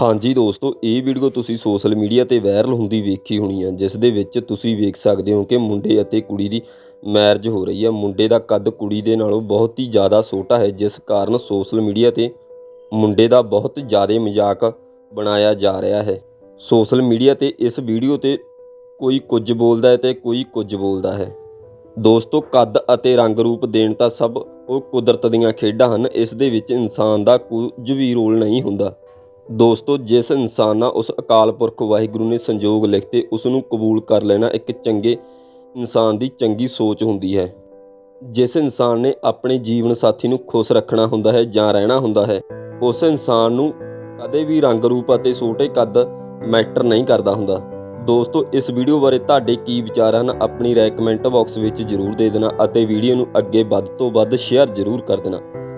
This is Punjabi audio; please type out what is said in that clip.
ਹਾਂਜੀ ਦੋਸਤੋ, ਇਹ ਵੀਡੀਓ ਤੁਸੀਂ ਸੋਸ਼ਲ ਮੀਡੀਆ ਤੇ ਵਾਇਰਲ ਹੁੰਦੀ ਵੇਖੀ ਹੋਣੀ ਆ, ਜਿਸ ਦੇ ਵਿੱਚ ਤੁਸੀਂ ਵੇਖ ਸਕਦੇ ਹੋ ਕਿ ਮੁੰਡੇ ਅਤੇ ਕੁੜੀ ਦੀ ਮੈਰਿਜ ਹੋ ਰਹੀ ਹੈ ਮੁੰਡੇ ਦਾ ਕੱਦ ਕੁੜੀ ਦੇ ਨਾਲੋਂ ਬਹੁਤ ਹੀ ਜ਼ਿਆਦਾ ਛੋਟਾ ਹੈ, ਜਿਸ ਕਾਰਨ ਸੋਸ਼ਲ ਮੀਡੀਆ ਤੇ ਮੁੰਡੇ ਦਾ ਬਹੁਤ ਜ਼ਿਆਦਾ ਮਜ਼ਾਕ ਬਣਾਇਆ ਜਾ ਰਿਹਾ ਹੈ। ਸੋਸ਼ਲ ਮੀਡੀਆ ਤੇ ਇਸ ਵੀਡੀਓ ਤੇ ਕੋਈ ਕੁਝ ਬੋਲਦਾ ਹੈ ਤੇ ਕੋਈ ਕੁਝ ਬੋਲਦਾ ਹੈ। ਦੋਸਤੋ, ਕੱਦ ਅਤੇ ਰੰਗ ਰੂਪ ਦੇਣ ਤਾਂ ਸਭ ਉਹ ਕੁਦਰਤ ਦੀਆਂ ਖੇਡਾਂ ਹਨ, ਇਸ ਦੇ ਵਿੱਚ ਇਨਸਾਨ ਦਾ ਕੁਝ ਵੀ ਰੋਲ ਨਹੀਂ ਹੁੰਦਾ। ਦੋਸਤੋ ਜਿਸ ਇਨਸਾਨ ਨਾਲ ਉਸ ਅਕਾਲ ਪੁਰਖ ਵਾਹਿਗੁਰੂ ਨੇ ਸੰਜੋਗ ਲਿਖਤੇ ਉਸ ਨੂੰ ਕਬੂਲ ਕਰ ਲੈਣਾ ਇੱਕ ਚੰਗੇ ਇਨਸਾਨ ਦੀ ਚੰਗੀ ਸੋਚ ਹੁੰਦੀ ਹੈ। ਜਿਸ ਇਨਸਾਨ ਨੇ ਆਪਣੇ ਜੀਵਨ ਸਾਥੀ ਨੂੰ ਖੁਸ਼ ਰੱਖਣਾ ਹੁੰਦਾ ਹੈ ਜਾਂ ਰਹਿਣਾ ਹੁੰਦਾ ਹੈ ਉਸ ਇਨਸਾਨ ਨੂੰ ਕਦੇ ਵੀ ਰੰਗ ਰੂਪ ਅਤੇ ਛੋਟੇ ਕੱਦ ਮੈਟਰ ਨਹੀਂ ਕਰਦਾ ਹੁੰਦਾ। ਦੋਸਤੋ, ਇਸ ਵੀਡੀਓ ਬਾਰੇ ਤੁਹਾਡੇ ਕੀ ਵਿਚਾਰ ਹਨ, ਆਪਣੀ ਰਾਏ ਕਮੈਂਟ ਬਾਕਸ ਵਿੱਚ ਜਰੂਰ ਦੇ ਦੇਣਾ ਅਤੇ ਵੀਡੀਓ ਨੂੰ ਅੱਗੇ ਵੱਧ ਤੋਂ ਵੱਧ ਸ਼ੇਅਰ ਜਰੂਰ ਕਰ ਦੇਣਾ।